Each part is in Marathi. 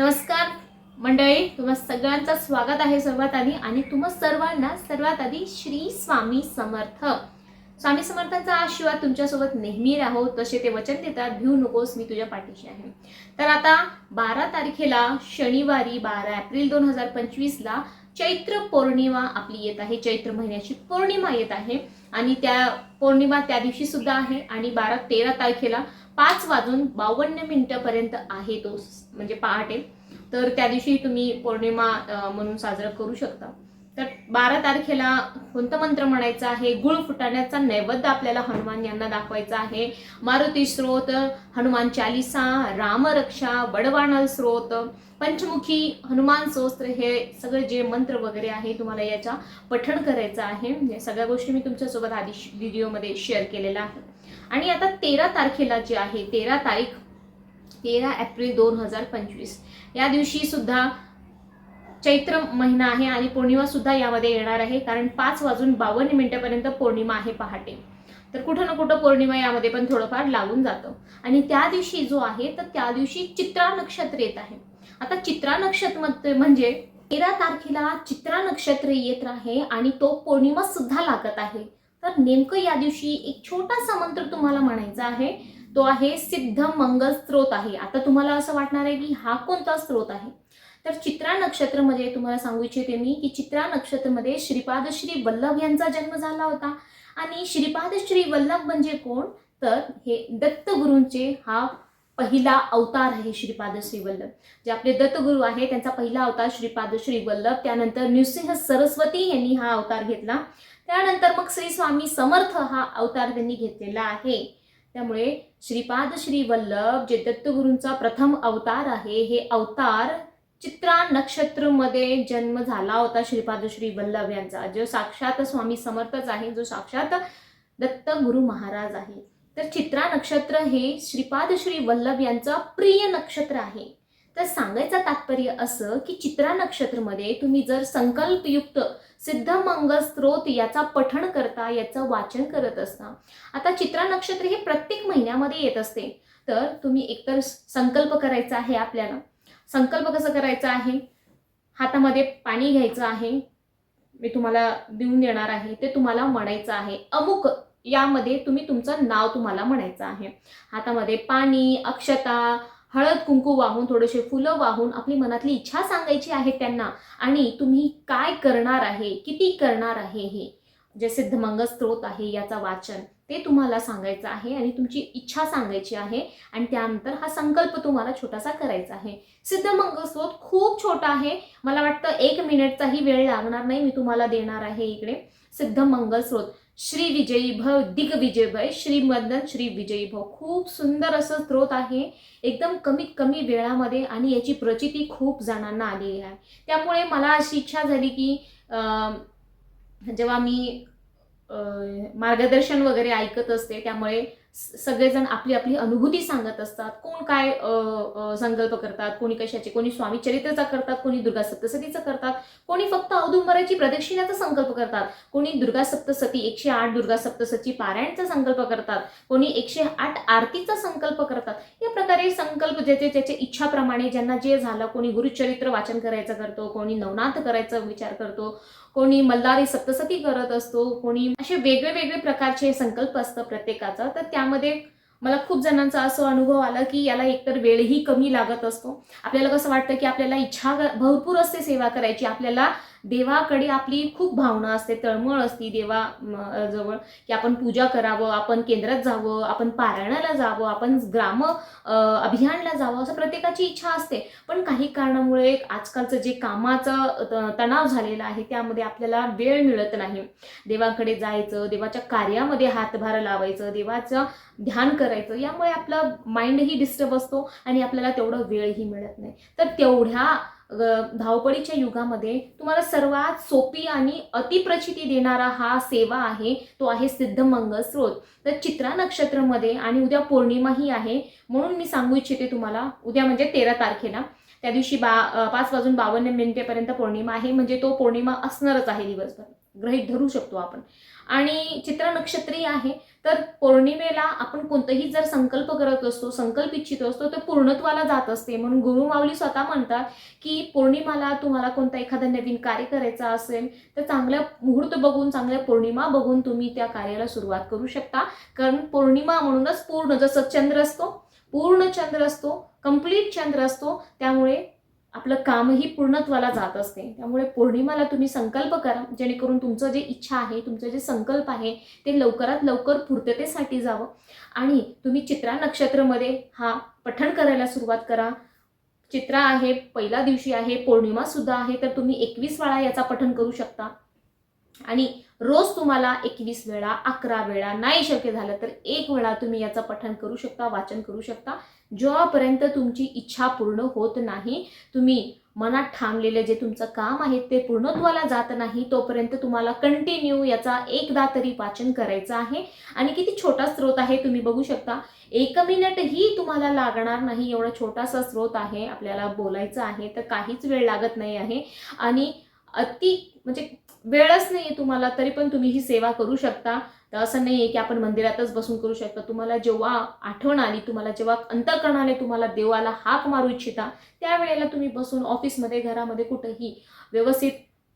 नमस्कार मंडळी तुम्हा सगळ्यांचं स्वागत आहे सर्वात आधी आणि तुम्हा सर्वांना सर्वात आधी श्री स्वामी समर्थ. स्वामी समर्थांचा आशीर्वाद तुमच्यासोबत नेहमी राहो तसे ते वचन देतात भिऊ नकोस मी तुझ्या पाठीशी आहे. तर आता बारा तारखेला शनिवारी बारा एप्रिल दोन हजार पंचवीसला चैत्र पौर्णिमा आपली येत आहे. चैत्र महिन्याची पौर्णिमा येत आहे. आणि त्या पौर्णिमा त्या दिवशी सुद्धा आहे. आणि बारा तेरा तारखेला पाच वाजून बावन्न मिनिटापर्यंत आहे तो म्हणजे पहाटे. तर त्या दिवशी तुम्ही पौर्णिमा म्हणून साजरा करू शकता. तर बारा तारखेला कोणतं मंत्र म्हणायचं आहे? गुळ फुटाण्याचा नैवेद्य आपल्याला हनुमान यांना दाखवायचा आहे. मारुती स्रोत हनुमान चालिसा रामरक्षा बडवाणल स्रोत पंचमुखी हनुमान सोस्त्र हे सगळे जे मंत्र वगैरे आहे तुम्हाला याचा पठण करायचं आहे. या सगळ्या गोष्टी मी तुमच्यासोबत आधी व्हिडिओमध्ये शेअर केलेला आहे आणि आता तेरा तारखेला जे आहे तेरा तारीख तेरा एप्रिल दोन हजार पंचवीस. या दिवशी सुद्धा चैत्र महिना आहे आणि पौर्णिमा सुद्धा यामध्ये येणार आहे. कारण पाच वाजून बावन्न मिनिटापर्यंत पौर्णिमा आहे पहाटे. तर कुठं ना कुठं पौर्णिमा यामध्ये पण थोडंफार लागून जातं. आणि त्या दिवशी जो आहे तर त्या दिवशी चित्रा नक्षत्र येत आहे. आता चित्रा नक्षत्र म्हणजे तेरा तारखेला चित्रा नक्षत्र येत आहे आणि तो पौर्णिमा सुद्धा लागत आहे. तर नेमकं या दिवशी एक छोटासा मंत्र तुम्हाला म्हणायचा आहे. तो आहे सिद्ध मंगल स्त्रोत आहे. आता तुम्हाला असं वाटणार आहे की हा कोणता स्त्रोत आहे? तर चित्रा नक्षत्रमध्ये तुम्हाला सांगू इच्छिते मी की चित्रा नक्षत्रमध्ये श्रीपाद श्री वल्लभ यांचा जन्म झाला होता. आणि श्रीपाद श्री वल्लभ म्हणजे कोण? तर हे दत्तगुरूंचे हा पहिला अवतार आहे श्रीपाद श्री वल्लभ. जे आपले दत्तगुरू आहे त्यांचा पहिला अवतार श्रीपाद श्री वल्लभ त्यानंतर नृसिंह सरस्वती यांनी हा अवतार घेतला. त्यानंतर मग श्री स्वामी समर्थ हा अवतार त्यांनी घेतलेला आहे. त्यामुळे श्रीपाद श्री वल्लभ जे दत्तगुरूंचा प्रथम अवतार आहे हे अवतार चित्रा नक्षत्रमध्ये जन्म झाला होता श्रीपाद श्री वल्लभ यांचा. जो साक्षात स्वामी समर्थच आहे जो साक्षात दत्त गुरु महाराज आहे. तर चित्रा नक्षत्र हे श्रीपाद श्री वल्लभ यांचं प्रिय नक्षत्र आहे. तर सांगायचं तात्पर्य असं की चित्रा नक्षत्रमध्ये तुम्ही जर संकल्पयुक्त सिद्ध मंगल स्त्रोत याचा पठण करता याचं वाचन करत असता आता चित्रा नक्षत्र हे प्रत्येक महिन्यामध्ये येत असते. तर तुम्ही एकतर संकल्प करायचा आहे आपल्याला. संकल्प कसं करायचा आहे? हातामध्ये पाणी घ्यायचं आहे. मी तुम्हाला देऊन देणार आहे. ते तुम्हाला म्हणायचं आहे. अमुक यामध्ये तुम्ही तुमचं नाव तुम्हाला म्हणायचं आहे. हातामध्ये पाणी अक्षता हळद कुंकू वाहून थोडेसे फुलं वाहून आपली मनातली इच्छा सांगायची आहे त्यांना. आणि तुम्ही काय करणार आहे? किती करणार आहे हे? जे सिद्धमंगल स्त्रोत आहे याचा वाचन. ते तुम्हाला सांगायचं आहे आणि तुमची इच्छा सांगायची आहे आणि त्यानंतर हा संकल्प तुम्हाला छोटासा करायचा आहे. सिद्धमंगल स्त्रोत खूप छोटा आहे. मला वाटतं एक मिनिटचाही वेळ लागणार नाही मी तुम्हाला देणार आहे इकडे. सिद्धमंगल स्त्रोत श्री विजयी भव दिग्विजय भय श्रीमंदन श्री विजयी भव. खूप सुंदर असं स्त्रोत आहे. एकदम कमीत कमी वेळामध्ये आणि याची प्रचिती खूप जणांना आलेली आहे. त्यामुळे मला अशी इच्छा झाली की जेव्हा मी मार्गदर्शन वगैरे ऐकत असते. त्यामुळे सगळेजण आपली आपली अनुभूती सांगत असतात. कोण काय संकल्प करतात कोणी कशाचे कोणी स्वामी चरित्राचा करतात कोणी दुर्गा सप्तसतीचा करतात कोणी फक्त औदुंबराची प्रदक्षिणाचा संकल्प करतात कोणी दुर्गा सप्तसती एकशे आठ दुर्गा सप्तसती पारायणचा संकल्प करतात कोणी एकशे आठ आरतीचा संकल्प करतात. या प्रकारे संकल्प ज्याचे त्याच्या इच्छाप्रमाणे ज्यांना जे झालं कोणी गुरुचरित्र वाचन करायचं करतो कोणी नवनाथ करायचा विचार करतो कोणी मल्हारी सप्तसती करत असतो कोणी असे वेगळे वेगळे प्रकारचे संकल्प असतं प्रत्येकाचा. तर त्यामध्ये मला खूप जणांचा असं अनुभव आला की याला एकतर वेळही कमी लागत असतो. आपल्याला कसं वाटतं की आपल्याला इच्छा भरपूर असते सेवा करायची आपल्याला देवाकडे आपली खूप भावना असते तळमळ असते देवा जवळ की आपण पूजा करावं आपण केंद्रात जावं आपण पारायणाला जावं आपण ग्राम अभियानला जावं असं प्रत्येकाची इच्छा असते. पण काही कारणामुळे आजकालचं जे कामाचं त- तणाव झालेला आहे त्यामध्ये आपल्याला वेळ मिळत नाही. देवाकडे जायचं देवाच्या कार्यामध्ये हातभार लावायचं देवाचं ध्यान करायचं यामुळे आपला माइंडही डिस्टर्ब असतो आणि आपल्याला तेवढं वेळही मिळत नाही. तर तेवढ्या धावपळीच्या युगामध्ये तुम्हाला सर्वात सोपी आणि अतिप्रचिती देणारा हा सेवा आहे तो आहे सिद्धमंगल स्रोत. तर चित्रा नक्षत्रमध्ये आणि उद्या पौर्णिमाही आहे म्हणून मी सांगू इच्छिते तुम्हाला उद्या म्हणजे तेरा तारखेला. त्या दिवशी बा पाच वाजून बावन्न मिनिटेपर्यंत पौर्णिमा आहे म्हणजे तो पौर्णिमा असणारच आहे दिवसभर. ग्रहित धरू शकतो आपण. आणि चित्र नक्षत्री आहे तर पौर्णिमेला आपण कोणतंही जर संकल्प करत असतो संकल्प इच्छित असतो तर पूर्णत्वाला जात असते. म्हणून गुरु माऊली स्वतः म्हणतात की पौर्णिमाला तुम्हाला कोणता एखादा नवीन कार्य करायचा असेल तर चांगल्या मुहूर्त बघून चांगल्या पौर्णिमा बघून तुम्ही त्या कार्याला सुरुवात करू शकता. कारण पौर्णिमा म्हणूनच पूर्ण जसं चंद्र असतो पूर्ण चंद्र असतो कंप्लीट चंद्र असतो त्यामुळे आपलं कामही पूर्णत्वाला जात असते. त्यामुळे पौर्णिमाला तुम्ही संकल्प करा. जेणेकरून तुमचं जे इच्छा आहे तुमचं जे संकल्प आहे ते लवकरात लवकर पूर्ततेसाठी जावं. आणि तुम्ही चित्रा नक्षत्रमध्ये हा पठण करायला सुरुवात करा. चित्रा आहे पहिल्या दिवशी आहे पौर्णिमासुद्धा आहे तर तुम्ही एकवीस वेळा याचा पठण करू शकता. आणि रोज तुम्हाला एकवीस वेळा अकरा वेळा नाही शक्य झालं तर एक वेळा तुम्ही याचं पठण करू शकता वाचन करू शकता. जेव्हापर्यंत तुमची इच्छा पूर्ण होत नाही तुम्ही मनात ठामलेलं जे तुमचं काम आहे ते पूर्णत्वाला जात नाही तोपर्यंत तुम्हाला कंटिन्यू याचा एकदा तरी वाचन करायचं आहे. आणि किती छोटा स्रोत आहे तुम्ही बघू शकता. एक मिनिटही तुम्हाला लागणार नाही एवढा छोटासा स्रोत आहे आपल्याला बोलायचं आहे तर काहीच वेळ लागत नाही आहे. आणि अति म्हणजे वेळच नाही आहे तुम्हाला तरी पण तुम्ही ही सेवा करू शकता. तर असं नाही आहे की आपण मंदिरातच बसून करू शकता. तुम्हाला जेव्हा आठवण आली तुम्हाला जेव्हा अंतकरणाने तुम्हाला देवाला हाक मारू इच्छिता त्यावेळेला तुम्ही बसून ऑफिसमध्ये घरामध्ये कुठंही व्यवस्थित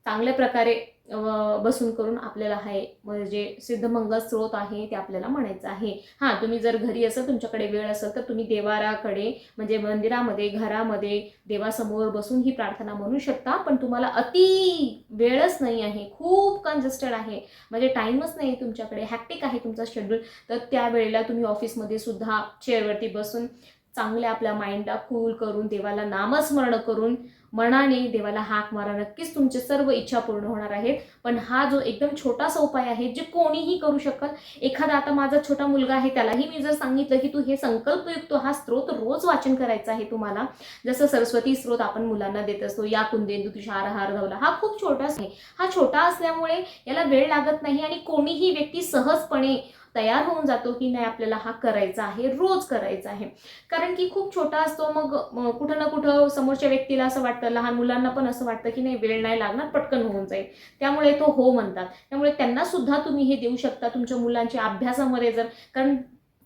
चांगल्या प्रकारे बसून करून आपल्याला आहे म्हणजे सिद्धमंगल स्रोत आहे ते आपल्याला म्हणायचं आहे. हां तुम्ही जर घरी असेल तुमच्याकडे वेळ असेल तर तुम्ही देवाराकडे म्हणजे मंदिरामध्ये घरामध्ये देवासमोर बसून ही प्रार्थना म्हणू शकता पण तुम्हाला अति वेळच नाही आहे खूप कंजेस्टेड आहे. म्हणजे टाईमच नाही तुमच्याकडे हॅक्टिक आहे तुमचा शेड्यूल तर त्यावेळेला तुम्ही ऑफिसमध्ये सुद्धा चेअरवरती बसून चांगल्या आपल्या माइंडला कूल करून देवाला नामस्मरण करून मनाने देवाला हाक मारा नक्कीच तुमचे सर्व इच्छा पूर्ण होणार आहेत. पण हा जो एकदम छोटासा उपाय आहे जे कोणीही करू शकत एखादा आता माझा छोटा मुलगा आहे त्यालाही मी जर सांगितलं की तू हे संकल्पयुक्त हा स्त्रोत रोज वाचन करायचा आहे तुम्हाला. जसं सरस्वती स्त्रोत आपण मुलांना देत असतो या कुंदेंदू तुषार हार धावला हा खूप छोटाच आहे. हा छोटा असल्यामुळे याला वेळ लागत नाही आणि कोणीही व्यक्ती सहजपणे तयार होऊन जातो की नाही आपल्याला हा करायचा आहे रोज करायचा आहे. कारण की खूप छोटा असतो मग कुठं ना कुठं समोरच्या व्यक्तीला असं वाटतं लहान मुलांना पण असं वाटतं की नाही वेळ नाही लागणार पटकन होऊन जाईल. त्यामुळे तो हो म्हणतात. त्यामुळे त्यांना सुद्धा तुम्ही हे देऊ शकता तुमच्या मुलांच्या अभ्यासामध्ये जर. कारण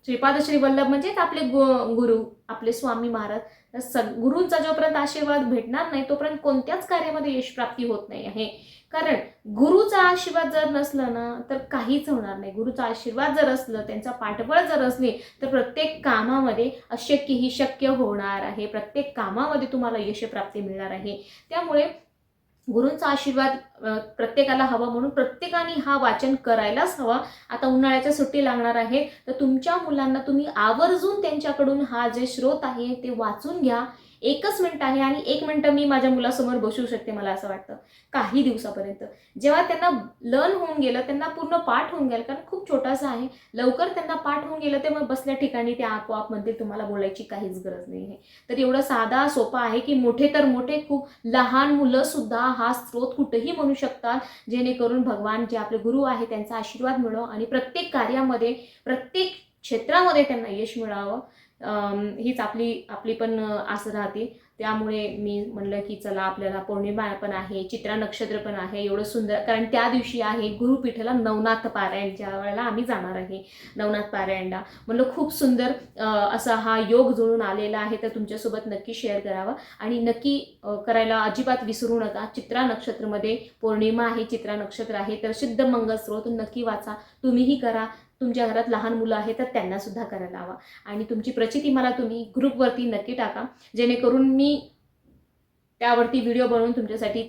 श्रीपाद श्री वल्लभ म्हणजेच आपले गु गुरु आपले स्वामी महाराज. सग स गुरूंचा जोपर्यंत आशीर्वाद भेटणार नाही तोपर्यंत कोणत्याच कार्यामध्ये यश प्राप्ती होत नाही आहे. कारण गुरुचा आशीर्वाद जर नसला ना तर काहीच होणार नाही. गुरुचा आशीर्वाद जर असलं त्यांचा पाठबळ जर असले तर प्रत्येक कामामध्ये अशक्य ही शक्य होणार आहे. प्रत्येक कामामध्ये तुम्हाला यशप्राप्ती मिळणार आहे. त्यामुळे गुरूंचा आशीर्वाद प्रत्येकाला हवा म्हणून प्रत्येकाने हा वाचन करायलाच हवा. आता उन्हाळ्याच्या सुट्टी लागणार आहे तर तुमच्या मुलांना तुम्ही आवर्जून त्यांच्याकडून हा जे स्रोत आहे ते वाचून घ्या. एकच मिनिट आहे आणि एक मिनटं मी माझ्या मुलासमोर बसू शकते मला असं वाटतं. काही दिवसापर्यंत. जेव्हा त्यांना लर्न होऊन गेलं त्यांना पूर्ण पाठ होऊन गेलं कारण खूप छोटासा आहे. लवकर त्यांना पाठ होऊन गेलं ते मग बसल्या ठिकाणी ते आपोआप म्हणतील तुम्हाला बोलायची काहीच गरज नाही आहे. तर एवढं साधा सोपा आहे की मोठे तर मोठे खूप लहान मुलं सुद्धा हा स्रोत कुठेही म्हणू शकतात. जेणेकरून भगवान जे आपले गुरु आहे त्यांचा आशीर्वाद मिळो आणि प्रत्येक कार्यामध्ये प्रत्येक क्षेत्रामध्ये त्यांना यश मिळावं. हीच आपली आपली पण आस राहते. त्यामुळे मी म्हणलं की चला आपल्याला पौर्णिमा पण आहे चित्रा नक्षत्र पण आहे एवढं सुंदर. कारण त्या दिवशी आहे गुरुपीठाला नवनाथ पारायण ज्या वेळेला आम्ही जाणार आहे नवनाथ पारायणला. म्हणलं खूप सुंदर असा हा योग जुळून आलेला आहे तर तुमच्यासोबत नक्की शेअर करावा. आणि नक्की करायला अजिबात विसरू नका. चित्रा नक्षत्रमध्ये पौर्णिमा आहे चित्रा नक्षत्र आहे तर सिद्ध मंगल स्रोत नक्की वाचा. तुम्हीही करा. तुमच्या घरात लहान मुलं आहेत तर त्यांना सुद्धा करायला हवा आणि तुमची प्रचिती मला तुम्ही ग्रुपवरती नक्की टाका. जेणेकरून मी त्यावरती व्हिडिओ बनवून तुमच्यासाठी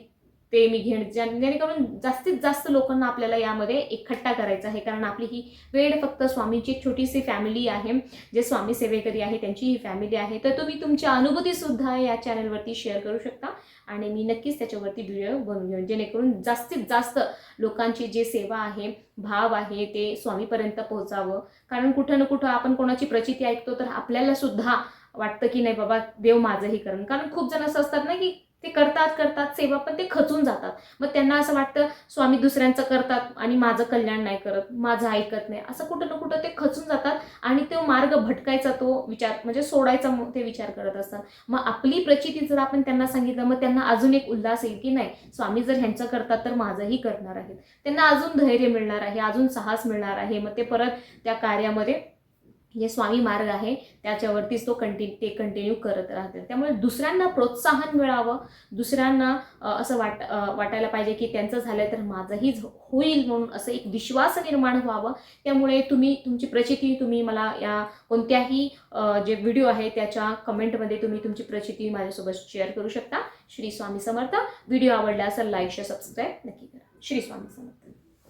ते मी घेण ज्या- जेणेकरून जास्तीत जास्त लोकांना आपल्याला यामध्ये इकट्ठा करायचं आहे. कारण आपली ही वेळ फक्त स्वामीची एक छोटीशी फॅमिली आहे. जे स्वामी सेवेकरी आहे त्यांची ही फॅमिली आहे. तर तुम्ही तुमच्या अनुभूतीसुद्धा या चॅनलवरती शेअर करू शकता. आणि मी नक्कीच त्याच्यावरती व्हिडिओ बनवून घेऊन जेणेकरून जास्तीत जास्त लोकांची जे सेवा आहे भाव आहे ते स्वामीपर्यंत पोहोचावं. कारण कुठं ना कुठं आपण कोणाची प्रचिती ऐकतो तर आपल्याला सुद्धा वाटतं की नाही बाबा देव माझंही करण. कारण खूप जण असं असतात ना की ते करतात करतात सेवा पण ते खचून जातात. मग त्यांना असं वाटतं स्वामी दुसऱ्यांचं करतात आणि माझं कल्याण नाही करत माझं ऐकत नाही. असं कुठं ना कुठं ते खचून जातात आणि तो मार्ग भटकायचा तो विचार म्हणजे सोडायचा ते विचार करत असतात. मग आपली प्रचिती जर आपण त्यांना सांगितलं मग त्यांना अजून एक उल्हास येईल की नाही स्वामी जर ह्यांचं करतात तर माझंही करणार आहेत. त्यांना अजून धैर्य मिळणार आहे अजून साहस मिळणार आहे. मग ते परत त्या कार्यामध्ये जे स्वामी मार्ग आहे त्याच्यावरतीच तो कंटिन्यू ते कंटिन्यू करत राहतील. त्यामुळे दुसऱ्यांना प्रोत्साहन मिळावं दुसऱ्यांना असं वाट वाटायला पाहिजे की त्यांचं झालं तर माझंही होईल म्हणून असं एक विश्वास निर्माण व्हावं. त्यामुळे तुम्ही तुमची प्रचिती तुम्ही मला या कोणत्याही जे व्हिडिओ आहे त्याच्या कमेंटमध्ये तुम्ही तुमची प्रचिती माझ्यासोबत शेअर करू शकता. श्री स्वामी समर्थ. व्हिडिओ आवडला असेल लाईक शेअर सबस्क्राईब नक्की करा. श्री स्वामी समर्थ.